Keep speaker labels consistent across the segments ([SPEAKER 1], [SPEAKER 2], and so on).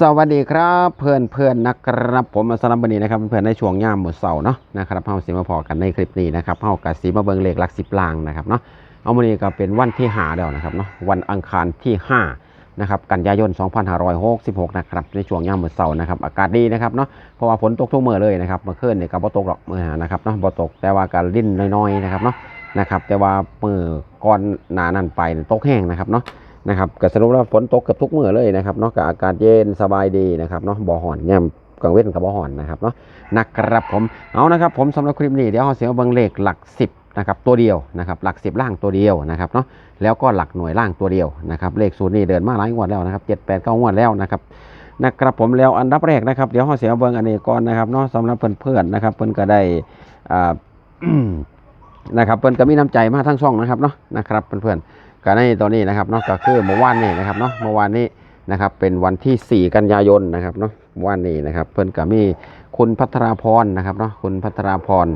[SPEAKER 1] สวัสดีครับเพื่อนเพื่อนนะครับผมมาสำหรับวันนี้นะครับเพื่อนในช่วงย่ามหมดเสาเนาะนะครับเฮาสิมาพอกันในคลิปนี้นะครับเฮากับสีมาเบิงเลขหลักสิบลางนะครับเนาะเอาวันนี้ก็เป็นวันที่หาแล้วนะครับเนาะวันอังคารที่ห้านะครับกันยายน 2566 นะครับในช่วงย่ามหมดเสานะครับอากาศดีนะครับเนาะเพราะว่าฝนตกทุกเมื่อเลยนะครับเมื่อคืนเนี่ยก็บ่ตกหรอกเมื่อนะครับเนาะบ่ตกแต่ว่าการลิ้นน้อยๆนะครับเนาะนะครับแต่ว่าเมื่อก่อนหนานั้นไปตกแห้งนะครับเนาะ นะครับก็สรุปแล้วฝนตกเกือบทุกเมื่อเลยนะครับเนาะกับอากาศเย็นสบายดีนะครับเนาะบ่อห่อนย่ำกลางเว้นกับบ่อห่อนนะครับเนาะนะครับผมเอานะครับผมสำหรับคลิปนี้เดี๋ยวเราเสียเบิ่งเลขหลักสิบนะครับตัวเดียวนะครับหลักสิบล่างตัวเดียวนะครับเนาะแล้วก็หลักหน่วยล่างตัวเดียวนะครับเลขศูนย์นี่เดินมาหลายงวดแล้วนะครับเจ็ดแปดเก้างวดแล้วนะครับนะครับผมแล้วอันดับแรกนะครับเดี๋ยวเราเสียงเบิ่งอันนี้ก่อนนะครับเนาะสำหรับเพื่อนๆนะครับเพื่อนก็ได้อ่านะครับเพื่อนก็มีน้ำใจมาทั้งช่องนะครับเนาะนะครับเพื่อนๆ ก็ในตอนนี้นะครับเนาะก็คือเมื่อวานนี้นะครับเนาะเมื่อวานนี้นะครับเป็นวันที่ 4 กันยายนนะครับเนาะเมื่อวานนี้นะครับเพิ่นก็มีคุณพัทราพรนะครับเนาะคุณพัทราพร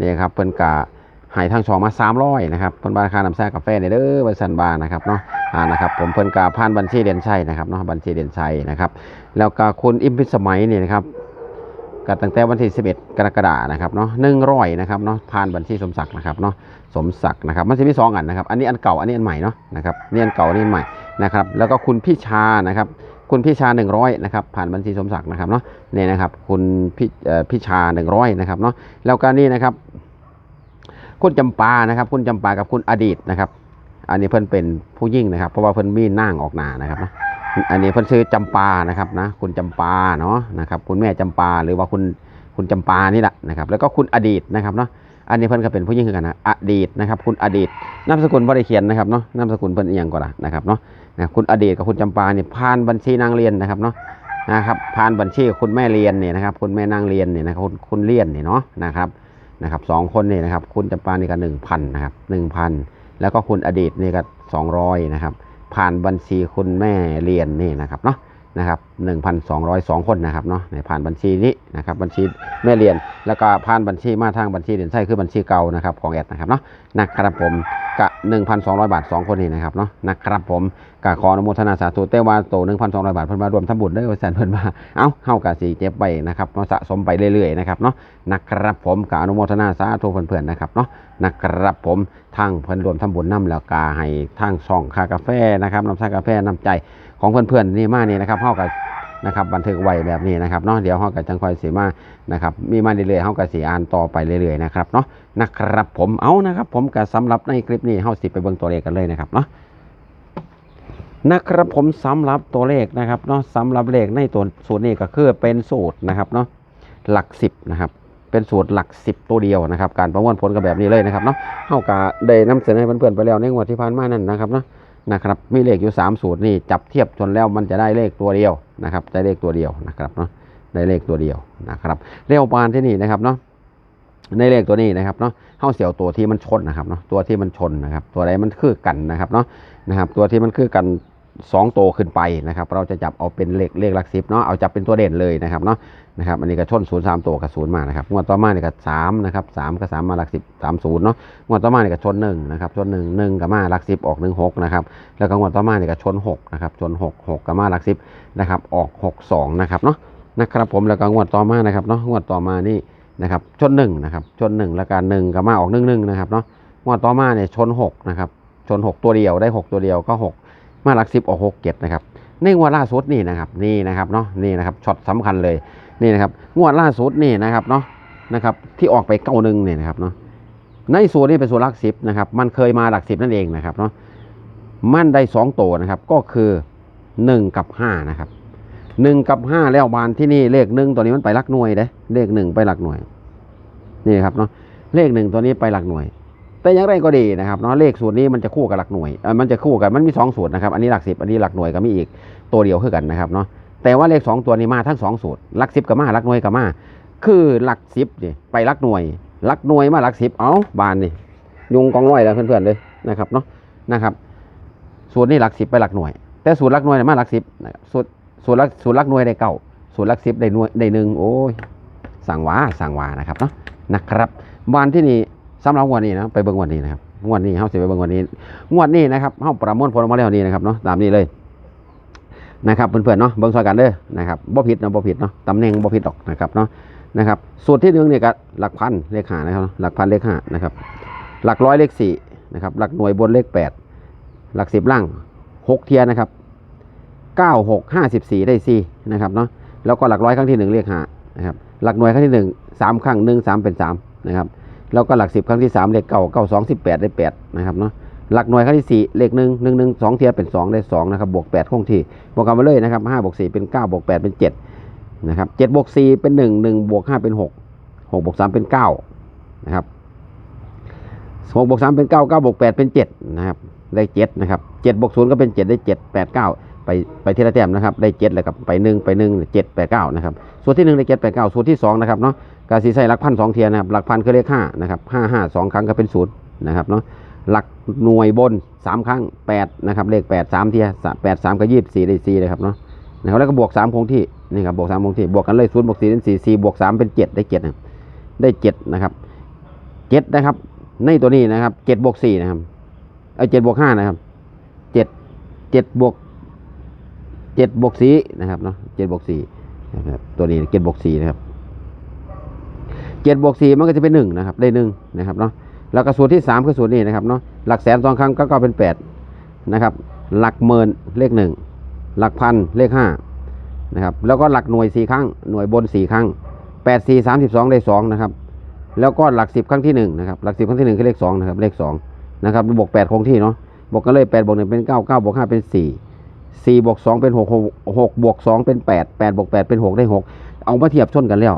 [SPEAKER 1] นี่ครับเพิ่นก็ใหายทางช่องมา300นะครับเพิ่นบาราคาน้ำแซ่กาแฟเนี่ยเด้อบริษัทบาร์นะครับเนาะอ่านะครับผมเพิ่นก็ผ่านบัญชีเด่นชัยนะครับเนาะบัญชีเด่นชัยนะครับแล้วก็คุณอิมพิสมัยนี่นะครับ ก็ตั้งแต่วันที่ 11 กรกฎานะครับเนาะหนึ่งร้อยนะครับเนาะผ่านบัญชีสมศักดิ์นะครับเนาะสมศักดิ์นะครับมันจะมีสองอันนะครับอันนี้อันเก่าอันนี้อันใหม่เนาะนะครับนี่อันเก่าอันนี้อันใหม่นะครับแล้วก็คุณพี่ชานะครับคุณพี่ชา 100นะครับผ่านบัญชีสมศักดิ์นะครับเนาะนี่นะครับคุณพี่เอ่อพี่ชา 100นะครับเนาะแล้วก็นี่นะครับ คุณจำปานะครับคุณจำปากับคุณอดีตนะครับ อันนี้เพิ่นเป็นผู้ยิ่งนะครับ เพราะว่าเพิ่นมีนางออกหนานะครับเนาะ อันนี้เพิ่นชื่อจำปานะครับนะคุณจำปาเนาะนะครับคุณแม่จำปาหรือว่าคุณคุณจำปานี่แหละนะครับแล้วก็คุณอดีตนะครับเนาะอันนี้เพิ่นก็เป็นผู้ยิ่งคือกันนะอดีตนะครับ คุณอดีตนามสกุลบ่ได้เขียนนะครับเนาะนามสกุลเพิ่นเอียงก่อนละนะครับเนาะนะคุณอดีตกับคุณจำปานี่ผ่านบัญชีนางเรียนนะครับเนาะนะครับผ่านบัญชีคุณแม่เรียนเนี่ยนะครับคุณแม่นางเรียนเนี่ยนะครับคุณคุณเลียนเนี่ยเนาะนะครับนะครับสองคนนี่นะครับ คุณจำปานี่ก็หนึ่งพันนะครับหนึ่งพันแล้วก็คุณอดีตนี่ก็สองร้อยนะครับ ผ่านบัญชีคุณแม่เรียนนี่นะครับเนาะนะครับ1,202 คนนะครับเนาะในผ่านบัญชีนี้นะครับบัญชีแม่เรียน แล้วก็ผ่านบัญชีมาทางบัญชีเด่นไส้คือบัญชีเก่านะครับของแอดนะครับเนาะนะครับผมกะ1,200 บาท 2 คนนี่นะครับเนาะนะครับผม กะขออนุโมทนาสาธุแต่ว่าโต1,200บาทเพิ่นมารวมทำบุญได้อว่าสันเพิ่นมาเอ้าเฮากะสิเจ็บไปนะครับมาสะสมไปเรื่อยๆนะครับเนาะนะครับผมกะอนุโมทนาสาธุเพื่อนๆนะครับเนาะนะครับผมทางเพิ่นรวมทำบุญนํแล้วกาให้ทางช่องคากาแฟนะครับน้ำชากาแฟน้ำใจของเพื่อนๆนี่มานี่นะครับเฮากับนะครับบันทึกไว้แบบนี้นะครับเนาะเดี๋ยวเฮากับจังคอยสีมานะครับมีมาเรื่อยๆเฮากับสีอ่านต่อไปเรื่อยๆนะครับเนาะนะครับผมเอานะครับผมกับสำหรับในคลิปนี้เฮาสิไปเบิ่งตัวเลขกันเลยนะครับเนาะ นะครับผมสำหรับตัวเลขนะครับเนาะสำหรับเลขในตัวสูตรนี้ก็คือเป็นสูตรนะครับเนาะหลักสิบนะครับเป็นสูตรหลักสิบตัวเดียวนะครับ การประมวลผลกับแบบนี้เลยนะครับเนาะเฮากะได้นำเสนอให้เพื่อนๆไปแล้วในงวดที่ผ่านมานั่นนะครับเนาะนะครับมีเลขอยู่ 3 สูตรนี่จับเทียบจนแล้วมันจะได้เลขตัวเดียวนะครับได้เลขตัวเดียวนะครับเนาะได้เลขตัวเดียวนะครับเลขปานที่นี่นะครับเนาะในเลขตัวนี้นะครับเนาะเฮาเสียวตัวที่มันชนนะครับเนาะตัวที่มันชนนะครับ ตัวใดมันคือกันนะครับเนาะนะครับ ตัวที่มันคือกัน สองตัวขึ้นไปนะครับเราจะจับเอาเป็นเลขเลขลักสิบเนาะเอาจับเป็นตัวเด่นเลยนะครับเนาะนะครับอันนี้ก็ชนศูนย์สามตัวกับศูนย์มานะครับงวดต่อมาเนี่ยก็สามนะครับสามกับสามมาหลักสิบสามศูนย์เนาะงวดต่อมาเนี่ยก็ชนหนึ่งนะครับชนหนึ่งหนึ่งกับมาหลักสิบออกหนึ่งหกนะครับแล้วก็งวดต่อมาเนี่ยก็ชนหกนะครับชนหกหกกับมาหลักสิบนะครับออกหกสองนะครับเนาะนะครับผมแล้วก็งวดต่อมานะครับเนาะงวดต่อมานี่นะครับชนหนึ่งนะครับชนหนึ่งแล้วก็หนึ่งกับมาออกหนึ่งหนึ่งนะครับเนาะงวดต่อมาเนี่ยชนหกนะครับชนหกตัวเดียวได้หกตัวเดียวก็หก มาหลักสิบออกหกเจ็ดนะครับในงวดล่าสุดนี่นะครับนี่นะครับเนาะนี่นะครับช็อตสำคัญเลยนี่นะครับงวดล่าสุดนี่นะครับเนาะนะครับที่ออกไปเก้าหนึ่งเนี่ยนะครับเนาะในส่วนนี้เป็นส่วนหลักสิบนะครับมันเคยมาหลักสิบนั่นเองนะครับเนาะมันได้สองตัวนะครับก็คือหนึ่งกับห้านะครับหนึ่งกับห้าแล้วบานที่นี่เลขหนึ่งตัวนี้มันไปหลักหน่วยเด้เลขหนึ่งไปหลักหน่วยนี่ครับเนาะเลขหนึ่งตัวนี้ไปหลักหน่วย แต่อย่างไรก็ดีนะครับเนาะเลขสูตรนี้มันจะคู่กับหลักหน่วยมันจะคู่กันมันมีสองสูตรนะครับอันนี้หลักสิบอันนี้หลักหน่วยก็มีอีกตัวเดียวคือกันนะครับเนาะแต่ว่าเลขสองตัวนี้มาทั้งสองสูตรหลักสิบกับมาหลักหน่วยกับมา คือหลักสิบนี่ไปหลักหน่วยหลักหน่วยมาหลักสิบเอาบานนี่ยุงกองร้อยแล้วเพื่อนๆเลยนะครับเนาะนะครับสูตรนี้หลักสิบไปหลักหน่วย แต่สูตรหลักหน่วยมาหลักสิบนะครับสูตรสูตรหลักสูตรหลักหน่วยได้เก้าสูตรหลักสิบได้หน่วยได้หนึ่งโอ้ยสั่งวาสั่งวานะครับเนาะนะครับวันที่นี่ สำหรับงวันนี้นะไปเบิ่งงวันนี้นะครับงวันนี้เฮาสิไปเบิ่งงวันนี้งวดนี้นะครับเฮาประมวลผลออกมาแล้วนี่นะครับเนาะตามนี้เลยนะครับเพื่อนๆเนาะเบิ่งซอยกันเด้อนะครับบ่ผิดเนาะบ่ผิดเนาะตำแหน่งบ่ผิดดอกนะครับเนาะนะครับสูตรที่หนึ่งเนี่ยก็หลักพันเลขหานะครับหลักพันเลขห้านะครับหลักร้อยเลขสี่นะครับหลักหน่วยบนเลขแปดหลักสิบล่างหกเทียนะครับเก้าหกห้าสิบสี่ได้สี่นะครับเนาะแล้วก็หลักร้อยครั้งที่หนึ่งเลขห้านะครับหลักหน่วยครั้งที่หนึ่งสามครั้งหนึ่งสามเป็นสามนะครับ แล้วก็หลักสิบครั้งที่สามเลขเก้าเก้าสองสิบแปดได้แปดนะครับเนาะหลักหน่วยครั้งที่สี่เลขหนึ่งหนึ่งหนึ่งสองเทียเป็นสองได้สองนะครับบวกแปดคงที่บวกกันมาเลยนะครับห้าบวกสี่เป็นเก้าบวกแปดเป็นเจ็ดนะครับเจ็ดบวกสี่เป็นหนึ่งหนึ่งบวกห้าเป็นหกหกบวกสามเป็นเก้านะครับหกบวกสามเป็นเก้าเก้าบวกแปดเป็นเจ็ดนะครับได้เจ็ดนะครับเจ็ดบวกศูนย์ก็เป็นเจ็ดได้เจ็ดแปดเก้าไปไปทีละแต้มนะครับได้เจ็ดเลยครับไปหนึ่งไปหนึ่งเจ็ดแปดเก้านะครับส่วนที่หนึ่งได้เจ็ดแปดเก้าส่วนที่สองนะครับเนาะ กาสีใส่หลักพันสองเทียนนะครับหลักพันคือเลขห้านะครับห้าห้าสองครั้งก็เป็นศูนย์นะครับเนาะหลักหน่วยบนสามครั้งแปดนะครับเลขแปดสามเทียแปดสามก็ยี่สิบสี่ได้สี่เลยครับเนาะนะครับแล้วก็บวกสามคงที่นี่ครับบวกสามคงที่บวกกันเลยศูนย์บวกสี่เป็นสี่สี่บวกสามเป็นเจ็ดได้เจ็ดนะได้เจ็ดนะครับเจ็ดนะครับ ในตัวนี้นะครับเจ็ดบวกสี่นะครับเออเจ็ดบวกห้านะครับเจ็ดเจ็ดบวกเจ็ดบวกสี่นะครับเนาะเจ็ดบวกสี่นะครับตัวนี้เจ็ดบวกสี่นะครับ เจ็ดบวกสี่มันก็จะเป็นหนึ่งนะครับ ได้หนึ่งนะครับเนาะแล้วก็ส่วนที่สามคือส่วนนี้นะครับเนาะหลักแสนสองครั้งก็ก็เป็นแปดนะครับ หลักหมื่นเลขหนึ่งหลักพันเลขห้านะครับแล้วก็หลักหน่วยสี่ครั้งหน่วยบนสี่ครั้งแปดสี่สามสิบสองได้สองนะครับแล้วก็หลักสิบครั้งที่หนึ่งนะครับหลักสิบครั้งที่หนึ่งคือเลขสองนะครับเลขสองนะครับบวกแปดคงที่เนาะบวกกันเลยแปดบวกหนึ่งเป็นเก้าเก้าบวกห้าเป็นสี่สี่บวกสองเป็นหกหกหกบวกสองเป็นแปดแปดบวกแปดเป็นหกได้หกเอามาเทียบชนกันแล้ว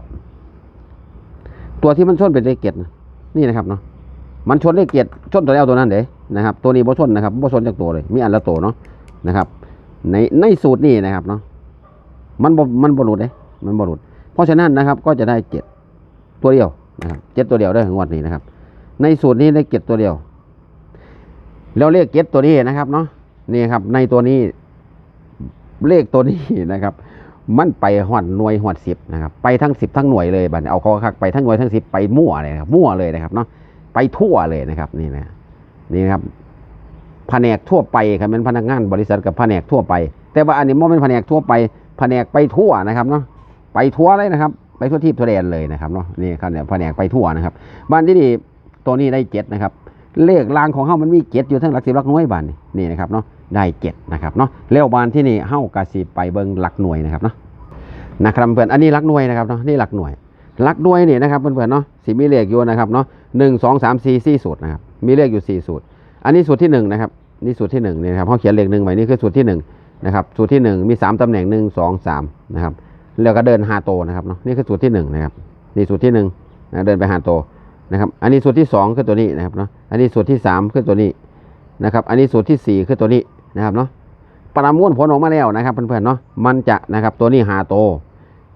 [SPEAKER 1] ตัวที่มันชนเป็นเลขเกียรนะนี่นะครับเนาะมันชนเลขเกียรชนตัวแล้วตัวนั้นเด้นะครับ ตัวนี้บ่ชนนะครับบ่ชนจากตัวเลย มีอันละตัวเนาะนะครับ ในในสูตรนี้นะครับเนาะมันบ่มันบ่หลุดเด้มันบ่หลุด เพราะฉะนั้นนะครับ ก็จะได้เจ็ดตัวเดียวนะครับเจ็ดตัวเดียวได้ถึงวันนี้นะครับ ในสูตรนี้ได้เจ็ดตัวเดียวแล้วเลขเจ็ดตัวนี้นะครับเนาะนี่ครับ ในตัวนี้เลขตัวนี้นะครับ มันไปหอดหน่วยหอดสิบนะครับไปทั้งสิบทั้งหน่วยเลยบัดนี้เอาคอคักไปทั้งหน่วยทั้งสิบไปมั่วเลยนะครับมั่วเลยนะครับเนาะไปทั่วเลยนะครับนี่นะนี่ครับแผนกทั่วไปครับเป็นพนักงานบริษัทกับแผนกทั่วไป แต่ว่าอันนี้มันเป็นแผนกทั่วไปแผนกไปทั่วนะครับเนาะไปทั่วเลยนะครับ ไปทั่วทีบทั่วแดนเลยนะครับเนาะนี่ครับเนี่ยแผนกไปทั่วนะครับ บ้านที่นี่ตัวนี้ได้เจ็ดนะครับ เลขรางของเฮามันมีเจ็ดอยู่ทั้งหลักสิบหลักหน่วยบ้านนี่นะครับเนาะ ได้เจ็ดนะครับเนาะเลี้ยวบานที่นี่เฮ้ากาสีไปเบิงหลักหน่วยนะครับเนาะนะครับเพื่อนอันนี้หลักหน่วยนะครับเนาะนี่หลักหน่วยหลักหน่วยนี่นะครับเพื่อนๆเนาะสีมีเลขอยู่นะครับเนาะหนึ่งสองสามสี่สี่สูตรนะครับมีเลขอยู่สี่สูตร อันนี้สูตรที่หนึ่งนะครับนี่สูตรที่หนึ่งนี่นะครับเขาเขียนเลขหนึ่งไว้นี่คือสูตรที่หนึ่งนะครับสูตรที่หนึ่งมีสามตำแหน่งหนึ่งสองสามนะครับแล้วก็เดินหาโตนะครับเนาะนี่คือสูตรที่หนึ่งนะครับนี่สูตรที่หนึ่งนะเดินไปหาโตนะครับอันนี้สูตรที่สองคือตัวนี้นะครับเนาะอันนี้สูตรที่สามคือตัวนี้นะครับอันนี้สูตรที่สี่คือตัวนี้ นะครับเนาะประมวลผลออกมาแล้วนะครับเพื่อนๆเนาะมันจะนะครับตัวนี้หาโต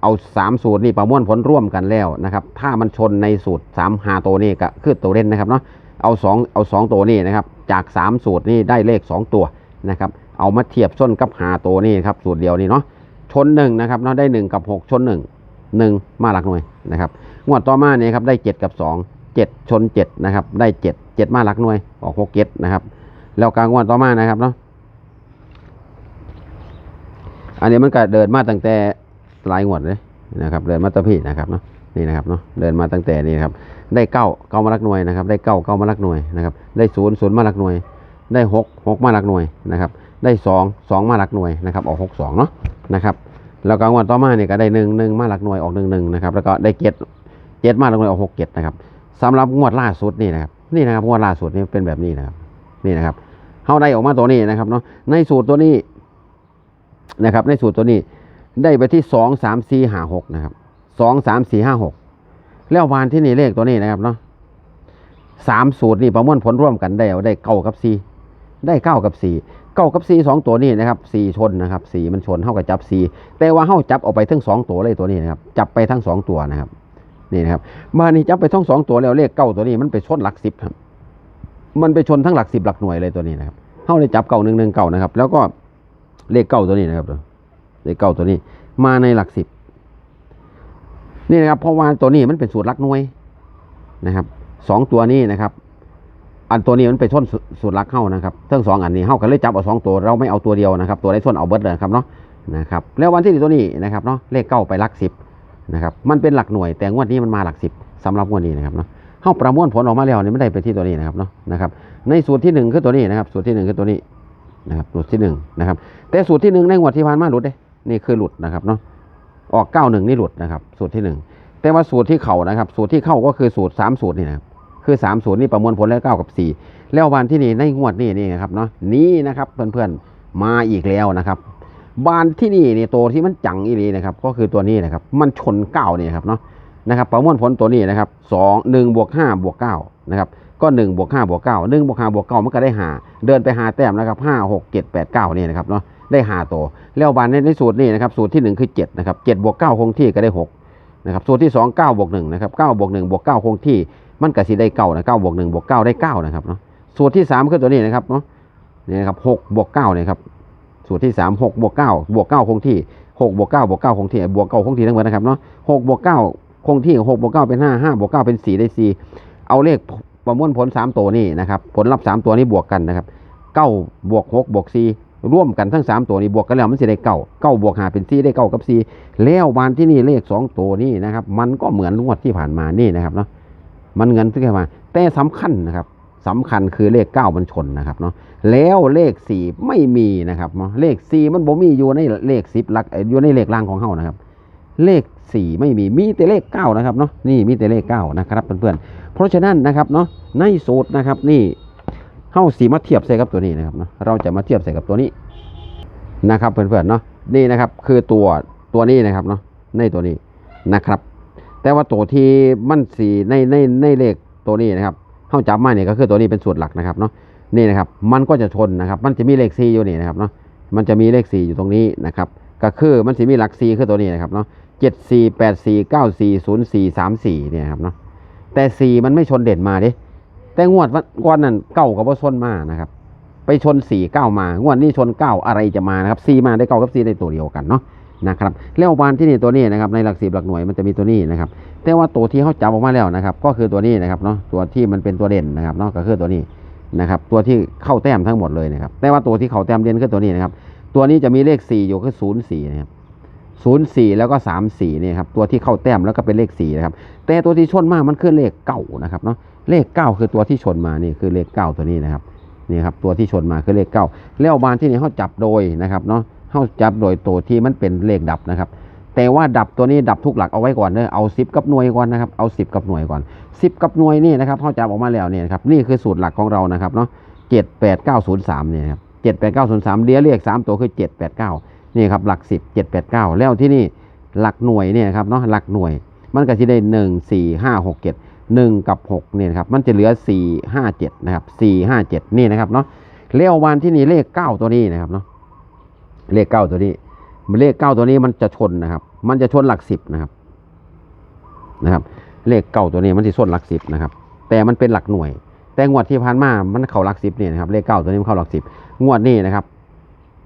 [SPEAKER 1] เอาสามสูตรนี่ประมวลผลร่วมกันแล้วนะครับถ้ามันชนในสูตรสามหาโตนี่ก็คือตัวเล่นนะครับเนาะเอาสองเอาสองตัวนี่นะครับจากสามสูตรนี่ได้เลขสองตัวนะครับเอามาเทียบส้นกับหาโตนี่ครับสูตรเดียวนี่เนาะชนหนึ่งนะครับเนาะได้หนึ่งกับหกชนหนึ่งหนึ่งมาหลักหน่วยนะครับงวดต่อมาเนี่ยครับได้เจ็ดกับสองเจ็ดชนเจ็ดนะครับได้เจ็ดเจ็ดมาหลักหน่วยออกหกเจ็ดนะครับแล้วกลางงวดต่อมานะครับเนาะ อันนี้มันก็เดินมาตั้งแต่หลายงวดเลยนะครับเดินมาตะพี่นะครับเนาะนี่นะครับเนาะเดินมาตั้งแต่นี่ครับได้เก้าเก้ามาลักหน่วยนะครับได้เก้าเก้ามาลักหน่วยนะครับได้ศูนย์ศูนย์มาลักหน่วย ได้หกหกมาลักหน่วยนะครับได้สองสองมาลักหน่วยนะครับออกหกสองเนาะนะครับแล้วก็งวดต่อมาเนี่ยก็ได้หนึ่งหนึ่งมาลักหน่วยออกหนึ่งหนึ่งนะครับแล้วก็ได้เจ็ดเจ็ดมาลักหน่วยออกหกเจ็ดนะครับสำหรับงวดล่าสุดนี่นะครับนี่นะครับงวดล่าสุดนี่เป็นแบบนี้นะครับนี่นะครับเข้าได้ออกมาตัวนี้นะครับเนาะในสูตรตัวนี้ นะครับ ในสูตรตัวนี้ได้ไปที่สองสามสี่ห้าหกนะครับสองสามสี่ห้าหกแล้ววานที่นี่เลขตัวนี้นะครับเนาะสามสูตรนี่ประมวลผลร่วมกันได้เอาได้เก้ากับสี่ได้เก้ากับสี่เก้ากับสี่สองตัวนี้นะครับสี่ชนนะครับสี่มันชนเท่ากับจับสี่แต่ว่าเท่าจับเอาไปทั้งสองตัวเลยตัวนี้นะครับ จับไปทั้งสองตัวนะครับนี่นะครับมานี่จับไปทั้งสองตัวแล้วเลขเก้าตัวนี้มันไปชนหลักสิบครับ มันไปชนทั้งหลักสิบหลักหน่วยเลยตัวนี้นะครับเท่าได้จับเก้าหนึ่งหนึ่งเก้านะครับ แล้วก็ เลขเก้าตัวนี้นะครับเลขเก้าตัวนี้ มาในหลักสิบนี่นะครับเพราะว่าตัวนี้มันเป็นสูตรลักหน่วยนะครับสองตัวนี้นะครับ อันตัวนี้มันเป็นส้นสูตรลักเข้านะครับทั้งสองอันนี้เข้ากันเลยจับเอาสองตัวเราไม่เอาตัวเดียวนะครับ ตัวได้ส้นเอาเบิร์ดเลยครับเนาะนะครับแล้ววันที่ตัวนี้นะครับเนาะเลขเก้าไปลักสิบนะครับมันเป็นหลักหน่วยแต่งวดนี้มันมาหลักสิบสำหรับงวดนี้นะครับเนาะเข้าประมวลผลออกมาแล้วนี่ไม่ได้ไปที่ตัวนี้นะครับเนาะนะครับในสูตรที่หนึ่งคือตัวนี้นะครับ สูตรที่หนึ่งคือตัวนี้ นะครับสูตรที่หนึ่งนะครับแต่สูตรที่หนึ่งในงวดที่ผ่านมาหลุดเด้นี่คือหลุดนะครับเนาะออกเก้าหนึ่งนี่หลุดนะครับ สูตรที่หนึ่งแต่ว่าสูตรที่เข่านะครับ สูตรที่เข้าก็คือสูตรสามสูตรนี่นะครับคือสามสูตรนี่ประมวลผลแล้วเก้ากับสี่แล้ววันที่นี่ในงวดนี้นี่นะครับเนาะนี่นะครับเพื่อนๆมาอีกแล้วนะครับบานที่นี่นี่ตัวที่มันจังอีนีนะครับ ก็คือตัวนี้นะครับ มันชนเก้านี่ครับเนาะนะครับ ประมวลผลตัวนี้นะครับสองหนึ่งบวกห้าบวกเก้านะครับ ก็หนึ่งบวกห้าบวกเก้าหนึ่งบวกห้าบวกเก้ามันก็ได้หาเดินไปหาแต้มนะครับห้าหกเจ็ดแปดเก้านี่นะครับเนาะได้หาตัวแล้วบานในในสูตรนี้นะครับสูตรที่หนึ่งคือเจ็ดนะครับเจ็ดบวกเก้าคงที่ก็ได้หกนะครับสูตรที่สองเก้าบวกหนึ่งนะครับเก้าบวกหนึ่งบวกเก้าคงที่ มันก็สิได้เก้านะเก้าบวกหนึ่งบวกเก้าได้เก้านะครับเนาะสูตรที่สามคือตัวนี้นะครับเนาะนี่นะครับหกบวกเก้าเนี่ยครับสูตรที่สามหกบวกเก้าบวกเก้าคงที่หกบวกเก้าบวกเก้าคงที่บวกเก้าคงที่ทั้งหมดนะครับเนาะหกบวกเก้าคงที่หกบวกเก้าเป็นห้าห้าบวกเก้าเป็นสี่ได้สี่เอาเลข ประมวลผลสามตัวนี้นะครับ ผลลัพธ์สามตัวนี้บวกกันนะครับเก้าบวกหกบวกสี่ร่วมกันทั้งสามตัวนี้บวกกันแล้วมันจะได้เก้าเก้าบวกหาเป็นสี่ได้เก้ากับสี่แล้วบานที่นี่เลขสองตัวนี้นะครับ มันก็เหมือนงวดที่ผ่านมานี่นะครับเนาะมันเงินที่ผ่านมา แต่สำคัญนะครับสำคัญคือเลขเก้ามันชนนะครับเนาะแล้วเลขสี่ไม่มีนะครับเนาะเลขสี่มันบ่มีอยู่ในเลขสิบหลักเอ่ออยู่ในเลขล่างของเฮานะครับ เลข สี่ไม่มีมีแต่เลขเก้านะครับเนาะนี่มีแต่เลขเก้านะครับเพื่อนๆเพราะฉะนั้นนะครับเนาะในสูตรนะครับนี่เฮาสีมาเทียบใส่กับตัวนี้นะครับเนาะเราจะมาเทียบใส่กับตัวนี้นะครับเพื่อนๆเนาะนี่นะครับคือตัวตัวนี้นะครับเนาะในตัวนี้นะครับ แต่ว่าตัวที่มันสีในในในเลขตัวนี้นะครับเข้าจับมาเนี่ยก็คือตัวนี้เป็นสูตรหลักนะครับเนาะนี่นะครับมันก็จะชนนะครับ มันจะมีเลข4อยู่นี่นะครับเนาะมันจะมีเลข4อยู่ตรงนี้นะครับก็คือมันจะมีหลัก4คือตัวนี้นะครับเนาะ เจ็ดสี่แปดสี่เก้าสี่ศูนย์สี่สามสี่เนี่ยครับเนาะแต่สี่มันไม่ชนเด่นมาดิแต่งวดวันก่อนนั้นเก้ากับว่าชนมานะครับ ไปชนสี่เก้ามางวดนี้ชนเก้าอะไรจะมานะครับสี่มาได้เก้ากับสี่ในตัวเดียวกันเนาะนะครับแล้วบานที่นี่ตัวนี้นะครับในหลักสิบหลักหน่วยมันจะมีตัวนี้นะครับแต่ว่าตัวที่เขาจับออกมาแล้วนะครับ ก็คือตัวนี้นะครับเนาะตัวที่มันเป็นตัวเด่นนะครับเนาะก็คือตัวนี้นะครับ ตัวที่เข้าแต้มทั้งหมดเลยนะครับแต่ว่าตัวที่เข้าแต้มเด่นคือตัวนี้นะครับ ตัวนี้จะมีเลข4อยู่คือ0 4นะครับ 0 4 แล้วก็ 3 4เนี่ยครับตัวที่เข้าแต้มแล้วก็เป็นเลข4นะครับแต่ตัวที่ชนมากมันคือเลขเก้านะครับเนาะเลข 9 คือตัวที่ชนมานี่คือเลข 9 ตัวนี้นะครับนี่ครับตัวที่ชนมาคือเลข 9 แล้วบานที่นี่เขาจับโดยนะครับเนาะเขาจับโดยตัวที่มันเป็นเลขดับนะครับแต่ว่าดับตัวนี้ดับทุกหลักเอาไว้ก่อนเนอะเอาสิบกับหน่วยก่อนนะครับเอาสิบกับหน่วยก่อนสิบกับหน่วยนี่นะครับเขาจับออกมาแล้วเนี่ยครับนี่คือสูตรหลักของเรานะครับเนาะเจ็ดแปดเนี่ยครับเจ็ดแปดเก้าศูนย์สามเลี้ยเรียกสามตัวคือเจ็ดแปดเก้า นี่ครับหลักสิบเจ็ดแปดเก้าแล้วที่นี่หลักหน่วยเนี่ยครับเนาะหลักหน่วย มันก็จะได้หนึ่งสี่ห้าหกเจ็ดหนึ่งกับหกเนี่ยครับมันจะเหลือสี่ห้าเจ็ดนะครับสี่ห้าเจ็ดนี่นะครับเนาะแล้ววันที่นี่เลขเก้าตัวนี้นะครับเนาะเลขเก้าตัวนี้เลขเก้าตัวนี้มันจะชนนะครับ มันจะชนหลักสิบนะครับนะครับ เลขเก้าตัวนี้มันจะชนหลักสิบนะครับ แต่มันเป็นหลักหน่วย แต่งวดที่ผ่านมามันเข้าหลักสิบเนี่ยนะครับเลขเก้าตัวนี้มันเข้าหลักสิบงวดนี้นะครับ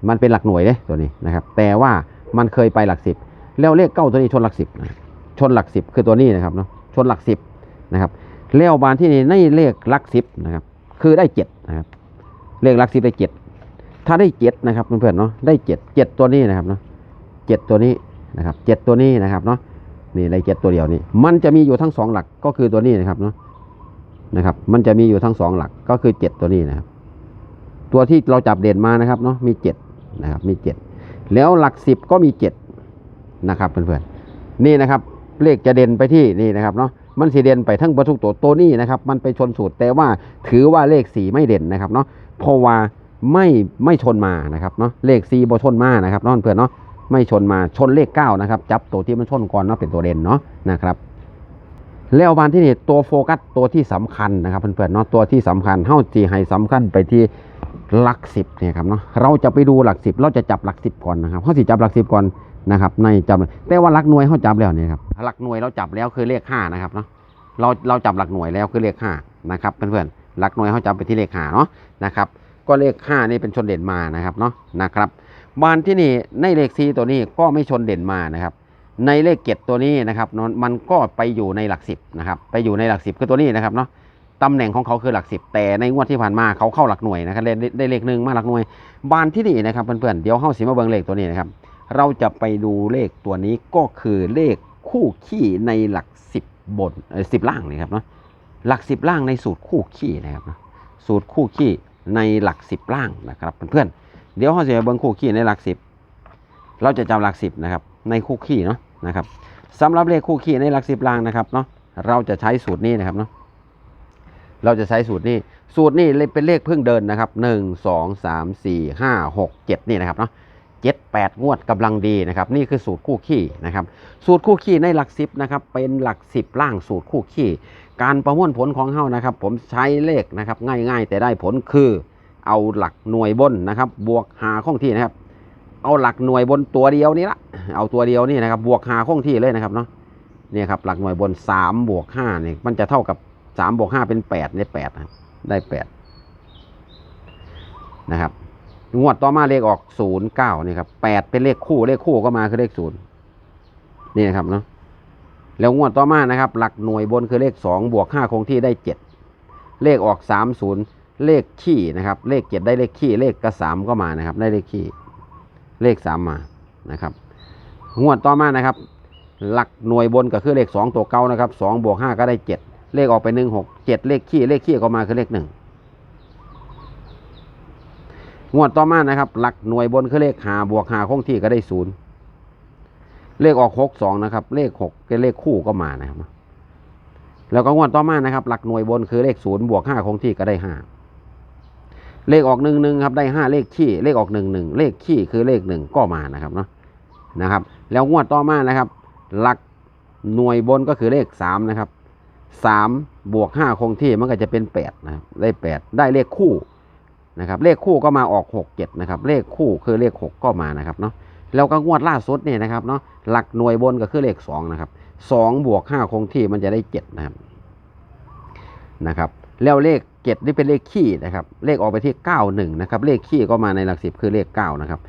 [SPEAKER 1] มันเป็นหลักหน่วยเด้ตัวนี้นะครับ แต่ว่ามันเคยไปหลักสิบแล้วเลขเก้าตัวนี้ชนหลักสิบชนหลักสิบคือตัวนี้นะครับเนาะชนหลักสิบนะครับแล้วบานที่นี่ในเลขหลักสิบนะครับ คือได้เจ็ดนะครับเลขหลักสิบได้เจ็ดถ้าได้เจ็ดนะครับเพื่อนๆเนาะได้เจ็ดเจ็ดตัวนี้นะครับเนาะเจ็ดตัวนี้นะครับเจ็ดตัวนี้นะครับเนาะนี่ในเจ็ดตัวเดียวนี่มันจะมีอยู่ทั้งสองหลักก็คือตัวนี้นะครับเนาะนะครับ มันจะมีอยู่ทั้งสองหลักก็คือเจ็ดตัวนี้นะครับ ตัวที่เราจับเด่นมานะครับเนาะมีเจ็ด นะครับมีเจ็ดแล้วหลักสิบก็มีเจ็ดนะครับเพื่อนๆนี่นะครับเลขจะเด่นไปที่นี่นะครับเนาะมันสีเด่นไปทั้งบรรทุกตัวตัวนี้นะครับ มันไปชนสูตรแต่ว่าถือว่าเลขสีไม่เด่นนะครับเนาะเพราะว่าไม่ไม่ชนมานะครับเนาะเลขสีบ่ชนมานะครับเนาะเพื่อนเนาะไม่ชนมาชนเลขเก้านะครับจับตัวที่มันชนก่อนเนาะเป็นตัวเด่นเนาะนะครับแล้วบานที่นี่ตัวโฟกัสตัวที่สำคัญนะครับเพื่อนๆเนาะตัวที่สำคัญเฮ้าจีให้สำคัญไปที่ หลักสิบเนี่ยครับเนาะเราจะไปดูหลักสิบเราจะจับหลักสิบก่อนนะครับเขาสิจับหลักสิบก่อนนะครับในจับแต่ว่าหลักหน่วยเขาจับแล้วเนี่ยครับหลักหน่วยเราจับแล้วคือเลขห้านะครับเนาะเราเราจับหลักหน่วยแล้วคือเลขห้านะครับเพื่อนๆหลักหน่วยเขาจับไปที่เลขห้าเนาะนะครับก็เลขห้านี่เป็นชนเด่นมานะครับเนาะนะครับบานที่นี่ในเลขซีตัวนี้ก็ไม่ชนเด่นมานะครับในเลขเจ็ดตัวนี้นะครับมันก็ไปอยู่ในหลักสิบนะครับไปอยู่ในหลักสิบคือตัวนี้นะครับเนาะ ตำแหน่งของเขาคือหลักสิบแต่ในงวดที่ผ่านมาเขาเข้าหลักหน่วยนะครับได้ได้เลขหนึ่งมาหลักหน่วย บานที่นี่นะครับเพื่อนๆเดี๋ยวเข้าสีมาเบิงเลขตัวนี้นะครับ เราจะไปดูเลขตัวนี้ก็คือเลขคู่ขี้ในหลักสิบบนสิบล่างนี่ครับเนาะหลักสิบล่างในสูตรคู่ขี้นะครับเนาะสูตรคู่ขี้ในหลักสิบล่างนะครับเพื่อนๆเดี๋ยวเราจะไปเบิงคู่ขี้ในหลักสิบเราจะจำหลักสิบนะครับในคู่ขี้เนาะนะครับสำหรับเลขคู่ขี้ในหลักสิบล่างนะครับเนาะเราจะใช้สูตรนี้นะครับเนาะ เราจะใช้สูตรนี้สูตรนี้เป็นเลขเพิ่งเดินนะครับหนึ่งสองสามสี่ห้าหกเจ็ดนี่นะครับเนาะเจ็ดแปดงวดกำลังดีนะครับ นี่คือสูตรคู่ขี้นะครับ สูตรคู่ขี้ในหลักสิบนะครับ เป็นหลักสิบล่างสูตรคู่ขี้ การประมวลผลของเฮานะครับ ผมใช้เลขนะครับง่าย ๆ แต่ได้ผลคือเอาหลักหน่วยบนนะครับ บวกหาข้องที่นะครับ เอาหลักหน่วยบนตัวเดียวนี่ละเอาตัวเดียวนี่นะครับ บวกหาข้องที่เลยนะครับเนาะเนี่ยครับหลักหน่วยบน 3 บวก5เนี่ยมันจะเท่ากับ 3บวก5เป็น8ได้8นะครับ ได้8นะครับ งวดต่อมาเลขออก0 9นี่ครับ8เป็นเลขคู่เลขคู่ก็มาคือเลข0นี่นะครับเนาะแล้วงวดต่อมานะครับ หลักหน่วยบนคือเลข2บวก5คงที่ได้7เลขออก30เลขขี้นะครับ เลข7ได้เลขขี้เลขกระสามก็มานะครับ ได้เลขขี้เลข3มมานะครับ งวดต่อมานะครับ หลักหน่วยบนก็คือเลข2ตัวเก้านะครับ2บวก5ก็ได้7 เลขออกไป1 6 7เจ็ดเลขขี้เลขขี้ก็มาคือเลข1งวดต่อมานะครับ หลักหน่วยบนคือเลขหาบวกหาคงที่ก็ได้ศูนย์เลขออกหกสองนะครับ เลขหกเป็นเลขคู่ก็มานะครับ แล้วก็งวดต่อมานะครับ หลักหน่วยบนคือเลขศูนย์บวกห้าคงที่ก็ได้ห้าเลขออกหนึ่งหนึ่งครับได้ห้าเลขขี้เลขออกหนึ่งหนึ่งเลขขี้คือเลขหนึ่งก็มานะครับเนาะนะครับ แล้วงวดต่อมานะครับ หลักหน่วยบนก็คือเลขสามนะครับ สามบวกห้าคงที่มันก็จะเป็นแปดนะครับได้แปดได้เลขคู่นะครับเลขคู่ก็มาออกหกเจ็ดนะครับเลขคู่คือเลขหกก็มานะครับเนาะแล้วก็งวดล่าสุดนี่นะครับเนาะหลักหน่วยบนก็คือเลขสองนะครับสองบวกห้าคงที่มันจะได้เจ็ดนะครับนะครับแล้วเลขเจ็ดนี่เป็นเลขขี้นะครับเลขออกไปที่เก้าหนึ่งนะครับเลขขี้ก็มาในหลักสิบคือเลขเก้านะครับ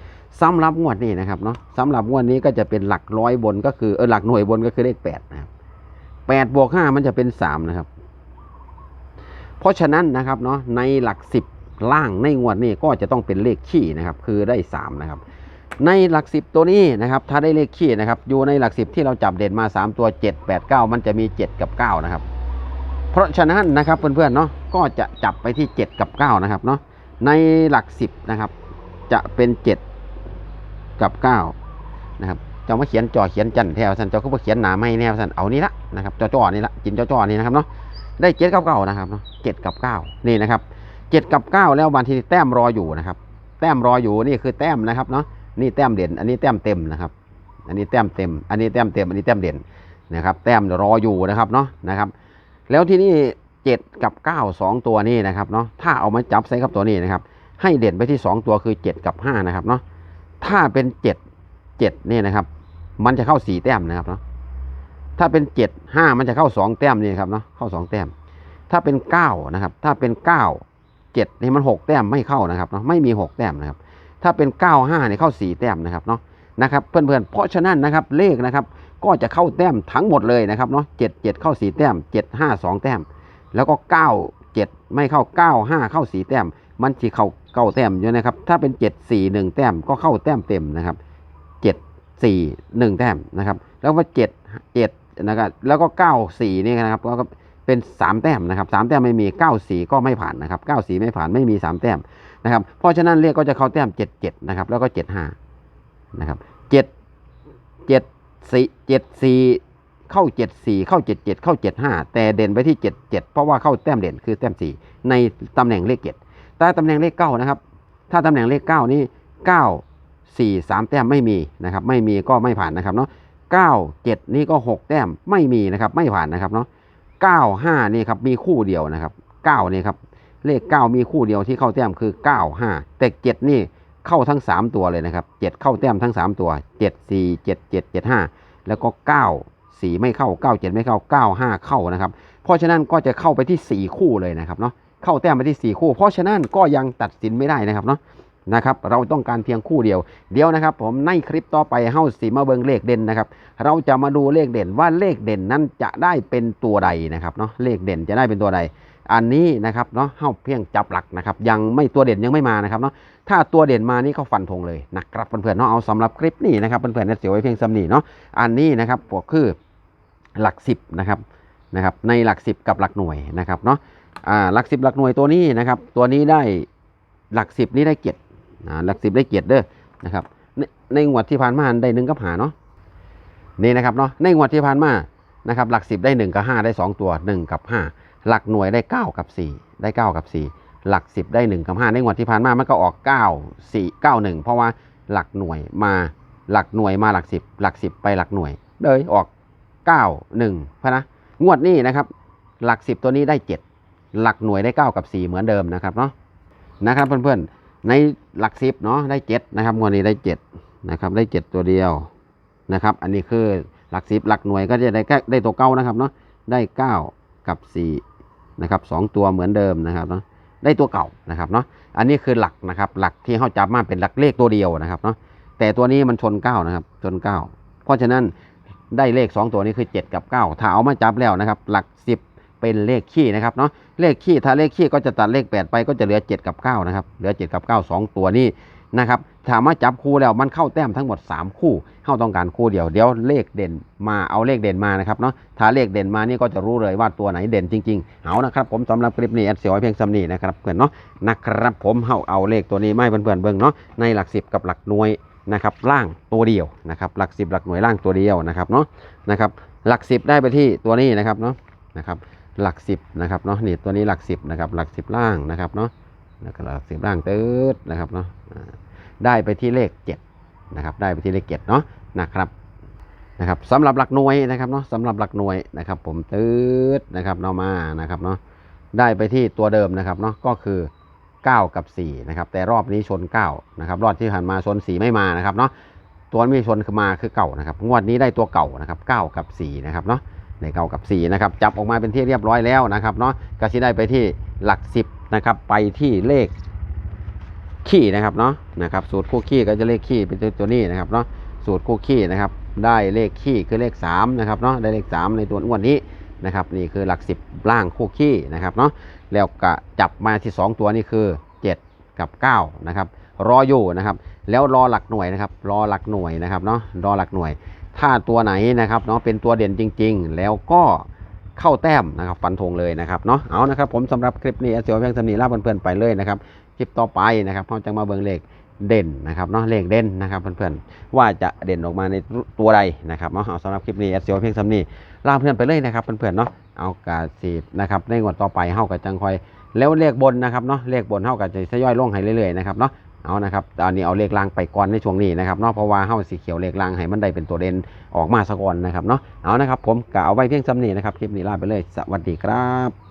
[SPEAKER 1] สำหรับงวดนี้นะครับเนาะสำหรับงวดนี้ก็จะเป็นหลักร้อยบนก็คือเออหลักหน่วยบนก็คือเลขแปดนะครับ แปดบวกห้ามันจะเป็นสามนะครับ เพราะฉะนั้นนะครับเนาะในหลักสิบล่างในงวดนี้ก็จะต้องเป็นเลขขี้นะครับ คือได้สามนะครับ ในหลักสิบตัวนี้นะครับ ถ้าได้เลขขี้นะครับ อยู่ในหลักสิบที่เราจับเด่นมา3ตัว7 8 9มันจะมี7กับ9นะครับ เพราะฉะนั้นนะครับเพื่อนๆเนาะก็จะจับไปที่7กับ9นะครับเนาะในหลักสิบนะครับ จะเป็น7กับ9นะครับ จ้ามาเขียนจ่อเขียนจันแถวสันเจ้าก็มาเขียนหนาไม่แนวสันเอานี่ละนะครับจ่อจ่อนี่ละจินจ่อจ่อนี่นะครับเนาะได้เจ็ดกับเก้านะครับเนาะเจ็ดกับเก้านี่นะครับเจ็ดกับเก้าแล้ววันที่แต้มรออยู่นะครับ แต้มรออยู่นี่คือแต้มนะครับเนาะนี่แต้มเด่น อันนี้แต้มเต็มนะครับ อันนี้แต้มเต็ม อันนี้แต้มเต็ม อันนี้แต้มเด่นนะครับ แต้มรออยู่นะครับเนาะนะครับ แล้วที่นี่เจ็ดกับเก้าสองตัวนี้นะครับเนาะถ้าเอามาจับใส่กับตัวนี้นะครับ ให้เด่นไปที่สองตัวคือเจ็ดกับห้านะครับเนาะถ้าเป็นเจ็ดเจ็ดนี่นะครับ มันจะเข้าสี่แต้มนะครับเนาะถ้าเป็นเจ็ดห้ามันจะเข้าสองแต้มนี่ครับเนาะเข้าสองแต้ม ถ้าเป็นเก้านะครับ ถ้าเป็นเก้าเจ็ดนี่มันหกแต้มไม่เข้านะครับเนาะไม่มีหกแต้มนะครับ ถ้าเป็น95เนี่ยเข้า4แต้มนะครับเนาะนะครับเพื่อนๆเพราะฉะนั้นนะครับเลขนะครับก็จะเข้าแต้มทั้งหมดเลยนะครับเนาะ7 7เข้า4แต้ม7 5 2แต้ม แล้วก็9 7ไม่เข้า9 5เข้า4แต้ม มันจะเข้าเก้าแต้มอยู่นะครับ ถ้าเป็น7 4 1แต้มก็เข้าแต้มเต็มนะครับ 7 4 1แต้มนะครับ แล้วก็7 7นะครับแล้วก็9 4นี่นะครับก็เป็น3แต้มนะครับ3แต้มไม่มี9 4ก็ไม่ผ่านนะครับ9 4ไม่ผ่านไม่มี3แต้มนะครับ เพราะฉะนั้นเลขก็จะเข้าแต้มเจ็ดเจ็ดนะครับ แล้วก็เจ็ดห้านะครับเจ็ดเจ็ดสี่เจ็ดสี่เข้าเจ็ดสี่เข้าเจ็ดเจ็ดเข้าเจ็ดห้าแต่เด่นไปที่เจ็ดเจ็ดเพราะว่าเข้าแต้มเด่นคือแต้มสี่ในตำแหน่งเลขเจ็ดแต่ตำแหน่งเลขเก้านะครับ ถ้าตำแหน่งเลขเก้านี่เก้า สี่สามแต้มไม่มีนะครับไม่มีก็ไม่ผ่านนะครับเนาะเก้าเจ็ดนี่ก็หกแต้มไม่มีนะครับไม่ผ่านนะครับเนาะเก้าห้านี่ครับมีคู่เดียวนะครับเก้านี่ครับเลข 9 มีคู่เดียวที่เข้าแต้มคือ 9 5 แต่ 7 นี่เข้าทั้ง 3 ตัวเลยนะครับ 7 เข้าแต้มทั้ง 3 ตัว 7 4 7 7 7 5 แล้วก็ 9 4 ไม่เข้า 9 7 ไม่เข้า 9 5 เข้านะครับ เพราะฉะนั้นก็จะเข้าไปที่ 4 คู่เลยนะครับเนาะเข้าแต้มไปที่ 4 คู่ เพราะฉะนั้นก็ยังตัดสินไม่ได้นะครับเนาะ นะครับเราต้องการเพียงคู่เดียว เดี๋ยวนะครับ ผมในคลิปต่อไปเฮ้าสีมาเบิงเลขเด่นนะครับ เราจะมาดูเลขเด่นว่าเลขเด่นนั้นจะได้เป็นตัวใดนะครับเนาะเลขเด่นจะได้เป็นตัวใด อันนี้นะครับเนาะเฮาเพียงจับหลักนะครับ ยังไม่ตัวเด่นยังไม่มานะครับเนาะถ้าตัวเด่นมานี่ก็ฟันธงเลยนะครับเพื่อนๆเนาะเอาสำหรับคลิปนี้นะครับเพื่อนๆเนี่ยเสียไว้เพียงสำนีเนาะอันนี้นะครับก็คือหลักสิบนะครับนะครับ ในหลักสิบกับหลักหน่วยนะครับเนาะอ่าหลักสิบหลักหน่วยตัวนี้นะครับ ตัวนี้ได้หลักสิบนี้ได้เกีย หลักสิบได้เกียรติเด้อนะครับในในงวดที่ผ่านมาได้หนึ่งกับหาเนาะนี่นะครับเนาะในงวดที่ผ่านมานะครับหลักสิบได้หนึ่งกับห้าได้สองตัวหนึ่งกับห้าหลักหน่วยได้ 9 กับ 4 ได้ 9 กับ 4 หลัก 10 ได้ 1 กับ 5 ในงวดที่ผ่านมามันก็ออก 9 4 9 1 เพราะว่าหลักหน่วยมาหลักหน่วยมาหลัก 10 หลัก 10 ไปหลักหน่วยเลยออก 9 1พะนะงวดนี้นะครับหลัก 10 ตัวนี้ได้ 7 หลักหน่วยได้ 9 กับ 4 เหมือนเดิมนะครับเนาะนะครับเพื่อนๆ ในหลัก10เนาะได้7นะครับงวดนี้ได้7นะครับ ได้7ตัวเดียวนะครับ อันนี้คือหลัก10หลักหน่วยก็จะได้แค่ได้ตัวเก้านะครับเนาะได้9กับ4นะครับสองตัวเหมือนเดิมนะครับเนาะได้ตัวเก่านะครับเนาะอันนี้คือหลักนะครับ หลักที่เขาจับมาเป็นหลักเลขตัวเดียวนะครับเนาะแต่ตัวนี้มันชน9นะครับ ชน9เพราะฉะนั้นได้เลข2ตัวนี้คือ7กับ9ถ้าเอามาจับแล้วนะครับ หลัก เป็นเลขขี้นะครับเนาะเลขขี้ถ้าเลขขี้ก็จะตัดเลข 8 ไปก็จะเหลือ 7 กับ 9 นะครับ เหลือ 7 กับ 9 2 ตัวนี้นะครับถามว่าจับคู่แล้วมันเข้าแต้มทั้งหมด 3 คู่ เข้าต้องการคู่เดียวเดี๋ยวเลขเด่นมาเอาเลขเด่นมานะครับเนาะถ้าเลขเด่นมานี่ก็จะรู้เลยว่าตัวไหนเด่นจริงๆเอานะครับผมสำหรับคลิปนี้แอดเสียวเพียงสำนีนะครับเพื่อนเนาะนะครับผมเอาเอาเลขตัวนี้ไม่เพื่อนๆเบิ่งเนาะในหลัก 10 กับหลักหน่วยนะครับล่างตัวเดียวนะครับหลัก 10 หลักหน่วยล่างตัวเดียวนะครับเนาะนะครับหลัก 10 ได้ไปที่ตัวนี้นะครับเนาะนะครับ หลัก10นะครับเนาะนี่ตัวนี้หลัก10นะครับหลัก10ล่างนะครับเนาะแล้วก็หลัก10ล่างตืดนะครับเนาะได้ไปที่เลข7นะครับได้ไปที่เลขเจ็ดเนาะนะครับนะครับสำหรับหลักหน่วยนะครับเนาะสำหรับหลักหน่วยนะครับผมตืดนะครับเนาะมานะครับเนาะได้ไปที่ตัวเดิมนะครับเนาะก็คือ 9 กับ4นะครับแต่รอบนี้ชน9นะครับรอบที่ผ่านมาชน4ไม่มานะครับเนาะตัวไม่ชนมาคือเก่านะครับงวดนี้ได้ตัวเก่านะครับ 9 กับ4นะครับเนาะ ในเก่ากับ4นะครับจับออกมาเป็นที่เรียบร้อยแล้วนะครับเนาะก็สิได้ไปที่หลัก 10นะครับไปที่เลขขี้นะครับเนาะนะครับสูตรคู่ขี้ก็จะเลขขี้เป็นตัวตัวนี้นะครับเนาะสูตรคู่ขี้นะครับได้เลขขี้คือเลข3นะครับเนาะได้เลข 3 ในตัวอ้วนนี้นะครับนี่คือหลัก 10ล่างคู่ขี้นะครับเนาะแล้วก็จับมาที่ 2 ตัวนี่คือ 7 กับ 9 นะครับรออยู่นะครับแล้วรอหลักหน่วยนะครับรอหลักหน่วยนะครับเนาะรอหลักหน่วย ถ้าตัวไหนนะครับเนาะเป็นตัวเด่นจริง ๆ แล้วก็เข้าแต้มนะครับฟันธงเลยนะครับเนาะเอานะครับผมสำหรับคลิปนี้เสียวเพียงสำนีลาเพื่อนๆไปเลยนะครับคลิปต่อไปนะครับเราจะมาเบิ่งเลขเด่นนะครับเนาะเลขเด่นนะครับเพื่อนๆว่าจะเด่นออกมาในตัวใดนะครับเนาะเอาสำหรับคลิปนี้เซียวเพียงสำนีลาเพื่อนไปเลยนะครับเพื่อนๆเนาะเอากาสีนะครับในงวดต่อไปเฮากับจังคอยแล้วเลขบนนะครับเนาะเลขบนเฮากับจะทยอยลงให้เรื่อยๆนะครับเนาะ เอานะครับตอนนี้เอาเลขล่างไปก่อนในช่วงนี้นะครับเนาะเพราะว่าเฮาสีเขียวเลขล่างให้มันได้เป็นตัวเด่นออกมาสะก่อนนะครับเนาะเอานะครับผมกะเอาไว้เพียงจำนีนะครับคลิปนี้ลาไปเลยสวัสดีครับ